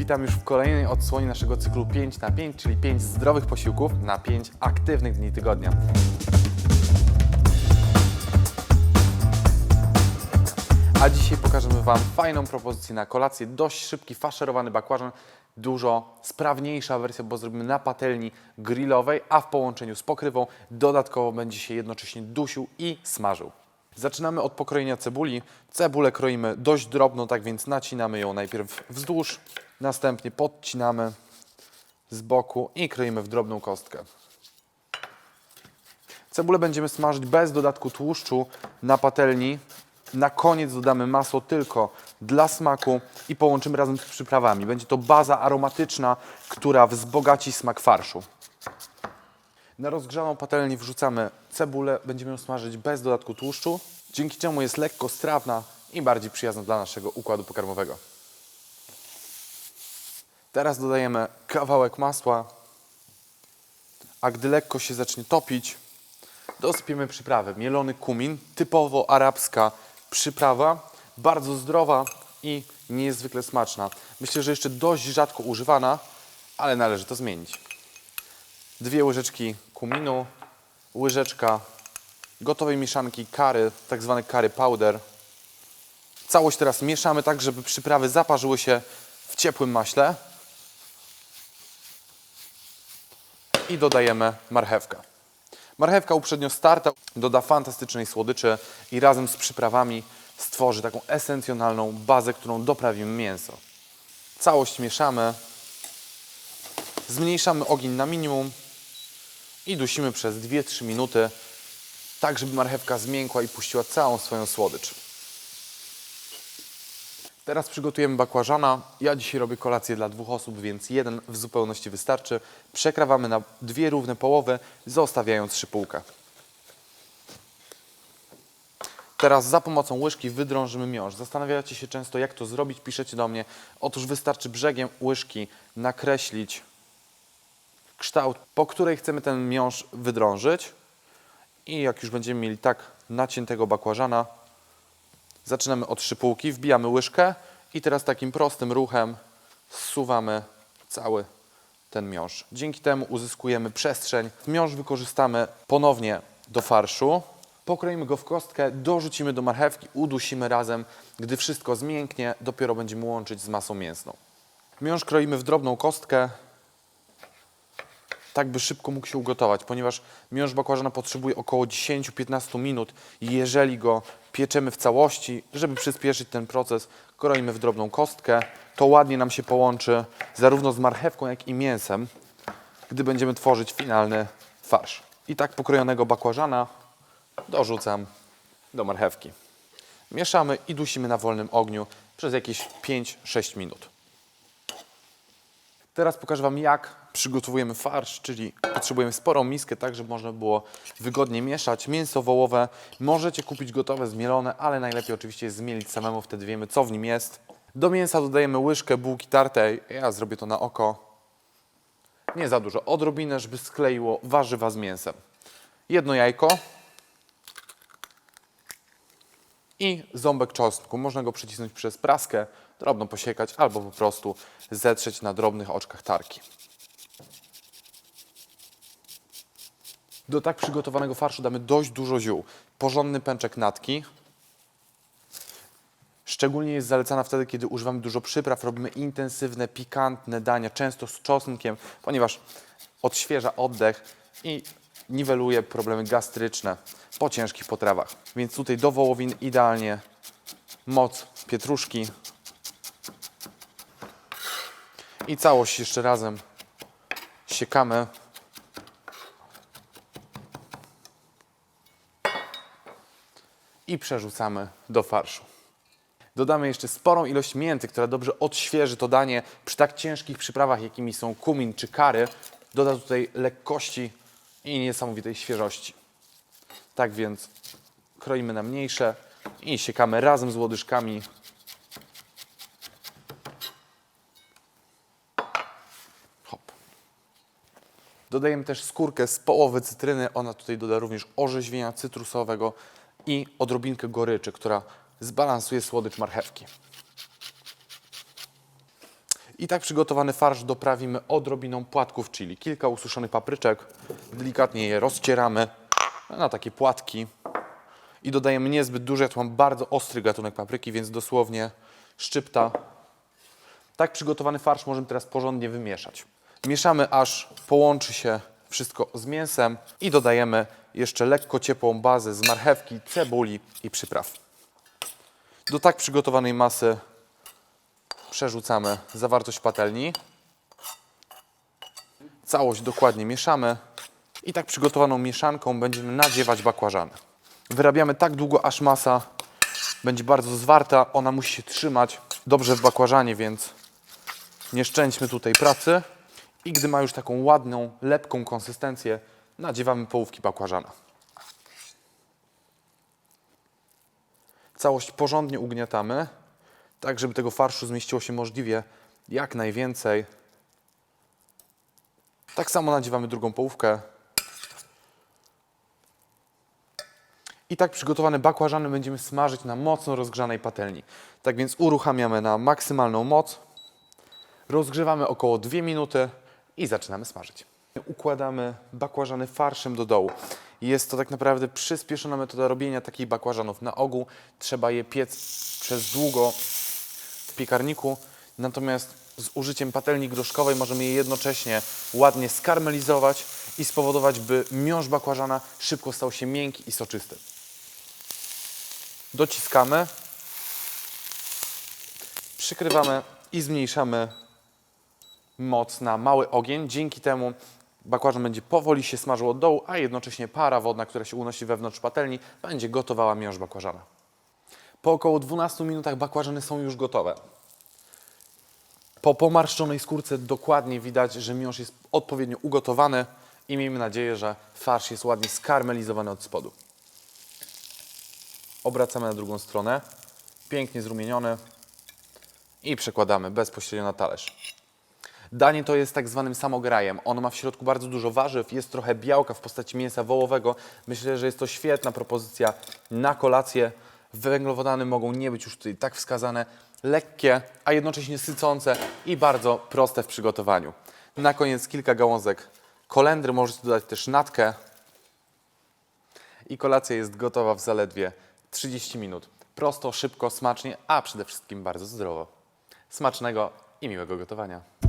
Witam już w kolejnej odsłonie naszego cyklu 5 na 5, czyli 5 zdrowych posiłków na 5 aktywnych dni tygodnia. A dzisiaj pokażemy Wam fajną propozycję na kolację. Dość szybki, faszerowany bakłażan. Dużo sprawniejsza wersja, bo zrobimy na patelni grillowej, a w połączeniu z pokrywą dodatkowo będzie się jednocześnie dusił i smażył. Zaczynamy od pokrojenia cebuli. Cebulę kroimy dość drobno, tak więc nacinamy ją najpierw wzdłuż, następnie podcinamy z boku i kroimy w drobną kostkę. Cebulę będziemy smażyć bez dodatku tłuszczu na patelni. Na koniec dodamy masło tylko dla smaku i połączymy razem z przyprawami. Będzie to baza aromatyczna, która wzbogaci smak farszu. Na rozgrzaną patelnię wrzucamy cebulę, będziemy ją smażyć bez dodatku tłuszczu, dzięki czemu jest lekko strawna i bardziej przyjazna dla naszego układu pokarmowego. Teraz dodajemy kawałek masła, a gdy lekko się zacznie topić, dosypiemy przyprawę. Mielony kumin, typowo arabska przyprawa, bardzo zdrowa i niezwykle smaczna. Myślę, że jeszcze dość rzadko używana, ale należy to zmienić. Dwie łyżeczki kuminu, łyżeczka gotowej mieszanki kary, tak zwany powder. Całość teraz mieszamy tak, żeby przyprawy zaparzyły się w ciepłym maśle. I dodajemy marchewkę. Marchewka uprzednio starta, doda fantastycznej słodyczy i razem z przyprawami stworzy taką esencjonalną bazę, którą doprawimy mięso. Całość mieszamy, zmniejszamy ogień na minimum i dusimy przez 2-3 minuty, tak żeby marchewka zmiękła i puściła całą swoją słodycz. Teraz przygotujemy bakłażana. Ja dzisiaj robię kolację dla dwóch osób, więc jeden w zupełności wystarczy. Przekrawamy na dwie równe połowy, zostawiając szypułkę. Teraz za pomocą łyżki wydrążymy miąższ. Zastanawiacie się często, jak to zrobić, piszecie do mnie. Otóż wystarczy brzegiem łyżki nakreślić kształt, po której chcemy ten miąższ wydrążyć. I jak już będziemy mieli tak naciętego bakłażana, zaczynamy od szypułki, wbijamy łyżkę i teraz takim prostym ruchem zsuwamy cały ten miąższ. Dzięki temu uzyskujemy przestrzeń. Miąższ wykorzystamy ponownie do farszu. Pokroimy go w kostkę, dorzucimy do marchewki, udusimy razem. Gdy wszystko zmięknie, dopiero będziemy łączyć z masą mięsną. Miąższ kroimy w drobną kostkę, tak by szybko mógł się ugotować, ponieważ miąższ bakłażana potrzebuje około 10-15 minut. Jeżeli go pieczemy w całości, żeby przyspieszyć ten proces, kroimy w drobną kostkę. To ładnie nam się połączy zarówno z marchewką, jak i mięsem, gdy będziemy tworzyć finalny farsz. I tak pokrojonego bakłażana dorzucam do marchewki. Mieszamy i dusimy na wolnym ogniu przez jakieś 5-6 minut. Teraz pokażę Wam, jak przygotowujemy farsz, czyli potrzebujemy sporą miskę, tak żeby można było wygodnie mieszać. Mięso wołowe możecie kupić gotowe, zmielone, ale najlepiej oczywiście jest zmielić samemu, wtedy wiemy, co w nim jest. Do mięsa dodajemy łyżkę bułki tartej, ja zrobię to na oko. Nie za dużo, odrobinę, żeby skleiło warzywa z mięsem. Jedno jajko i ząbek czosnku. Można go przycisnąć przez praskę, drobno posiekać albo po prostu zetrzeć na drobnych oczkach tarki. Do tak przygotowanego farszu damy dość dużo ziół. Porządny pęczek natki. Szczególnie jest zalecana wtedy, kiedy używamy dużo przypraw, robimy intensywne, pikantne dania, często z czosnkiem, ponieważ odświeża oddech i niweluje problemy gastryczne po ciężkich potrawach. Więc tutaj do wołowin idealnie moc pietruszki i całość jeszcze razem siekamy. I przerzucamy do farszu. Dodamy jeszcze sporą ilość mięty, która dobrze odświeży to danie przy tak ciężkich przyprawach, jakimi są kumin czy kary. Doda tutaj lekkości i niesamowitej świeżości. Tak więc kroimy na mniejsze i siekamy razem z łodyżkami. Hop. Dodajemy też skórkę z połowy cytryny. Ona tutaj doda również orzeźwienia cytrusowego i odrobinkę goryczy, która zbalansuje słodycz marchewki. I tak przygotowany farsz doprawimy odrobiną płatków chili. Kilka ususzonych papryczek, delikatnie je rozcieramy na takie płatki i dodajemy niezbyt duże. Ja tu mam bardzo ostry gatunek papryki, więc dosłownie szczypta. Tak przygotowany farsz możemy teraz porządnie wymieszać. Mieszamy aż połączy się wszystko z mięsem i dodajemy jeszcze lekko ciepłą bazę z marchewki, cebuli i przypraw. Do tak przygotowanej masy przerzucamy zawartość patelni. Całość dokładnie mieszamy i tak przygotowaną mieszanką będziemy nadziewać bakłażany. Wyrabiamy tak długo, aż masa będzie bardzo zwarta. Ona musi się trzymać dobrze w bakłażanie, więc nie szczęćmy tutaj pracy. I gdy ma już taką ładną, lepką konsystencję, nadziewamy połówki bakłażana. Całość porządnie ugniatamy, tak żeby tego farszu zmieściło się możliwie jak najwięcej. Tak samo nadziewamy drugą połówkę. I tak przygotowane bakłażany będziemy smażyć na mocno rozgrzanej patelni. Tak więc uruchamiamy na maksymalną moc. Rozgrzewamy około 2 minuty i zaczynamy smażyć. Układamy bakłażany farszem do dołu. Jest to tak naprawdę przyspieszona metoda robienia takich bakłażanów. Na ogół trzeba je piec przez długo w piekarniku, natomiast z użyciem patelni groszkowej możemy je jednocześnie ładnie skarmelizować i spowodować, by miąższ bakłażana szybko stał się miękki i soczysty. Dociskamy, przykrywamy i zmniejszamy moc na mały ogień. Dzięki temu bakłażan będzie powoli się smażył od dołu, a jednocześnie para wodna, która się unosi wewnątrz patelni, będzie gotowała miąższ bakłażana. Po około 12 minutach bakłażany są już gotowe. Po pomarszczonej skórce dokładnie widać, że miąższ jest odpowiednio ugotowany i miejmy nadzieję, że farsz jest ładnie skarmelizowany od spodu. Obracamy na drugą stronę, pięknie zrumieniony i przekładamy bezpośrednio na talerz. Danie to jest tak zwanym samograjem. On ma w środku bardzo dużo warzyw, jest trochę białka w postaci mięsa wołowego. Myślę, że jest to świetna propozycja na kolację. Węglowodany mogą nie być już tutaj tak wskazane. Lekkie, a jednocześnie sycące i bardzo proste w przygotowaniu. Na koniec kilka gałązek kolendry. Możecie dodać też natkę. I kolacja jest gotowa w zaledwie 30 minut. Prosto, szybko, smacznie, a przede wszystkim bardzo zdrowo. Smacznego i miłego gotowania.